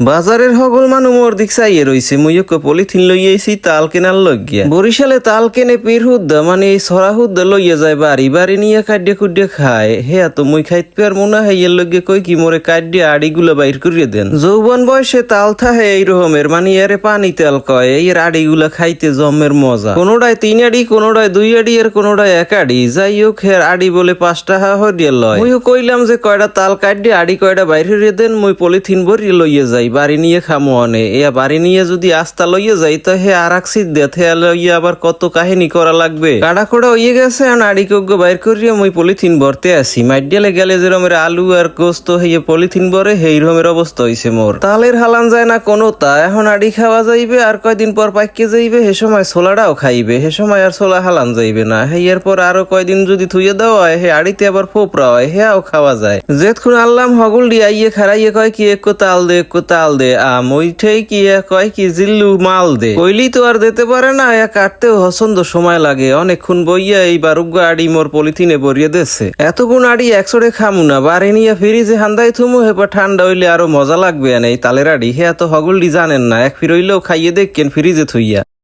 বাজারের হগল মানু মোর দিক চাইয়ে রইছে মুইকে পলিথিন লইয়েছি তাল কেনার লগিয়া বরিশালে তাল কেনে পীর হুদ্দা মানে এই সরা হুদ্দা লইয়া যায় বাড়ি বাড়ি নিয়ে কাড্ডে কুড্ডে খায়। হে তো মুই খাইতে মনে হয় এর লগে কই কি মোরে কাড্ডে আড়িগুলো বাইর করিয়ে দেন। যৌবন বয়সে তাল থাহে এই রকমের মানে এরে পানি তেল কয়, এই আড়িগুলা খাইতে জমের মজা। কোনোটায় তিন আড়ি কোনোটায় দুই আড়ি আর কোনোটায় এক আড়ি, যাই হোক হের আড়ি বলে পাঁচটা হা হরিয়া লয়। মুইও কইলাম যে কয়টা তাল কাটডে আড়ি কয়টা বাইর হরিয়ে দেন, মুই পলিথিন ভরি লইয়ে যাই। বাড়ি নিয়ে খামো অনে। এয়া বাড়ি নিয়ে যদি আস্তা লইয়ে যাই, তো হে আর এক দেথ লইয়া আবার কত কাহিনী করা লাগবে? কাটা কোড়া হইয়ে গেছে, আর কগ্য বাইর করিয়া মুই পলিথিন ভরতে আসি। মাইডিয়ালে গেলে যেরমের আলু আর গোস্ত হইয়ে পলিথিন ভরে সেই রকমের অবস্থা হইছে মোর। তালের হালান যায় না কোনো তা। এখন আড়ি খাওয়া যাইবে, আর কয়দিন পর পাইকে যাইবে হে সময় ছোলাটাও খাইবে। হে সময় আর ছোলা হালান যাইবে না। হে এরপর আরও কয়দিন যদি থুয়ে দেওয়া হয়, হে আড়িতে আবার ফোপরা হয়, হেয়াও খাওয়া যায়। যেতক্ষণ আল্লাম হগুল আইয়ে খারাইয়ে কয় কি, একো তাল দে একো তাল দে আর ওইটাই কি কয় কি জিল্লু মাল দে। কইলি তো আর দিতে পারে না, এ কাটতেও হসন্দ সময় লাগে। অনেকক্ষণ বইয়া এই বারুগ্য আড়ি মোর পলিথিনে বরিয়ে দেছে এতগুণ আড়ি একসরে খামু না, বারে নিয়ে ফিরিজে হান্দাই থুমু, হেপা ঠান্ডা হইলে আরও মজা লাগবে না এই তালের আড়ি, হে এত হগলডি জানেন না, এক ফিরইলেও খাইয়ে দেখেন ফ্রিজে থুইয়া।